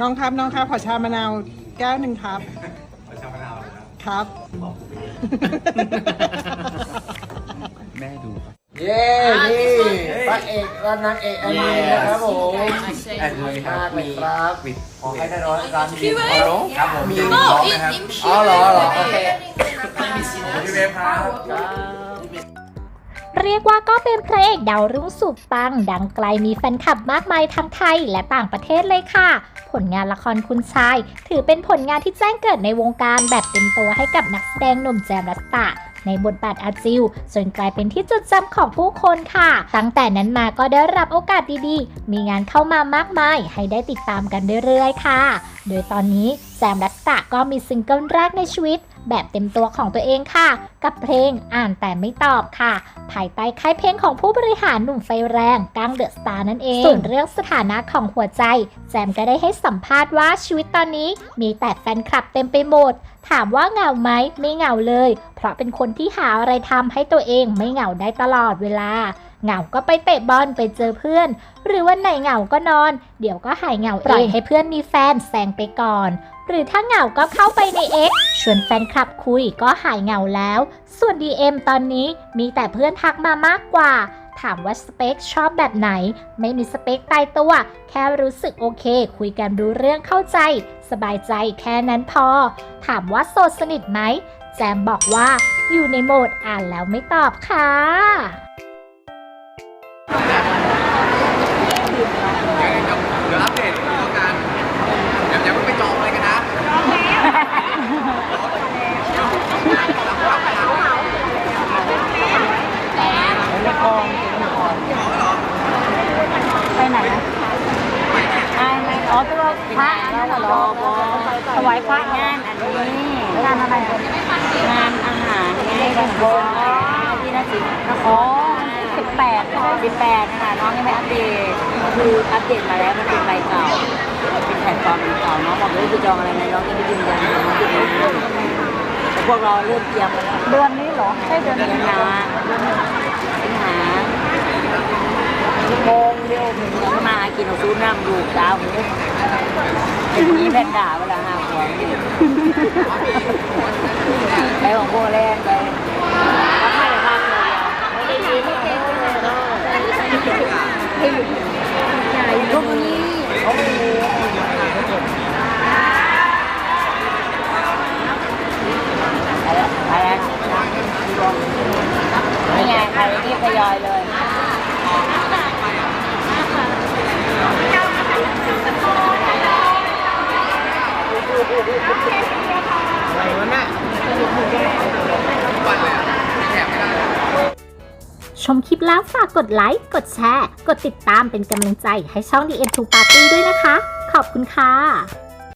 น้องครับน้องครับขอชามะนาวแก้วหนึ่งครับขอชามะนาวเลยนะครับแม่ดูครับเย้นี่พระเอกและนางเอกอันนี้นะครับผมแอนเลยครับมากเลยมีครับปิดขอให้ได้ร้อยร้านดีฮัลโหลครับผมมีมีอ๋น้องนะครับอเหรอเหรอโอเคพี่เวฟครับ เรียกว่าก็เป็นพระเอกดาวรุ่งสุดปัง ดังไกลมีแฟนคลับมากมายทั้งไทยและต่างประเทศเลยค่ะ ผลงานละครคุณชาย ถือเป็นผลงานที่แจ้งเกิดในวงการแบบเต็มตัวให้กับนักแสดงหนุ่มแจมรัตตะในบทบาทอาจิวจนกลายเป็นที่จดจำของผู้คนค่ะ ตั้งแต่นั้นมาก็ได้รับโอกาสดีๆ มีงานเข้ามามากมาย ให้ได้ติดตามกันเรื่อยๆ ค่ะ โดยตอนนี้ แซมรัตตะก็มีซิงเกิลแรกในชีวิต แบบเต็มตัวของตัวเองค่ะ กับเพลงอ่านแต่ไม่ตอบค่ะ ภายใต้ค่ายเพลงของผู้บริหารหนุ่มไฟแรงกังเดอะสตาร์นั่นเอง ส่วนเรื่องสถานะของหัวใจแจมก็ได้ให้สัมภาษณ์ว่าชีวิตตอนนี้มีแต่แฟนคลับเต็มไปหมด ถามว่าเหงาไหมไม่เหงาเลย เพราะเป็นคนที่หาอะไรทำให้ตัวเองไม่เหงาได้ตลอดเวลา เหงาก็ไปเตะบอลไปเจอเพื่อน หรือวันไหนเหงาก็นอน เดี๋ยวก็หายเหงาเองปล่อยให้เพื่อนมีแฟนแซงไปก่อน หรือถ้าเหงาก็เข้าไปใน X ชวนแฟนคลับคุยก็หายเหงาแล้ว ส่วน DM ตอนนี้มีแต่เพื่อนทักมามากกว่าถามว่าสเปคชอบแบบไหน ไม่มีสเปคตายตัว แค่รู้สึกโอเค คุยกันรู้เรื่องเข้าใจ สบายใจแค่นั้นพอ ถามว่าโสดสนิทไหม แจมบอกว่าอยู่ในโหมดอ่านแล้วไม่ตอบค่ะ เดี๋ยวอัปเดตอีกทีแล้วกันเดี๋ยวอย่าเพิ่งไปจองอะไรกันนะไปไหนอะไอ้ไม่อ๋อตัวพระนั่นเหรอถวายพระงานอันนี้งานอะไรงานอาหารไงกันโบที่นคร สิบแปดใช่ไหมสิบแปดนะคะน้องยังไม่อัปเดตคืออัปเดตมาแล้วมันเป็นใบเก่าเป็นแผ่นฟอร์มเก่าน้องบอกเลยคือจองอะไรในน้องยังไม่ยืนยันน้องยืนยันแต่พวกเราเริ่มเตรียมแล้วเดือนนี้เหรอใช่เดือนนี้นะสิงหาโมงเดียวถึงแล้วมาหากินเอาซูน้ำดูกดาวหมูเป็นนี้แพนด้าเวลาหาของไปของโบแลนด์ไปแล้วให้ภาคเลยไม่ได้ดีไม่เก่งเลยเนาะพวกนี้เขาไม่รู้ไปแล้วไปแล้วนี่ไงใคร ยอยเลยชมคลิปแล้วฝากกดไลค์ กดแชร์ กดติดตามเป็นกำลังใจให้ช่อง The End to Party ด้วยนะคะ ขอบคุณค่ะ